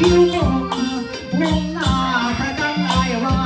ที่อยู่นหน้าพระกันทร์ไอว่า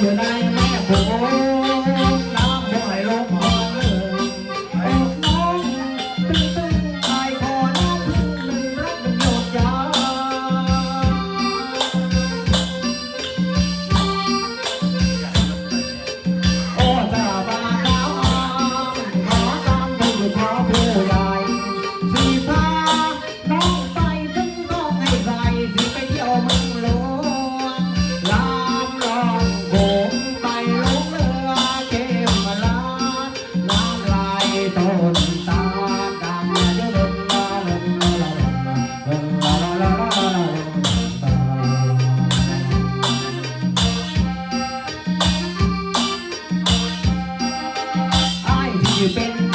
Thank you. ไอ้ที่เป็น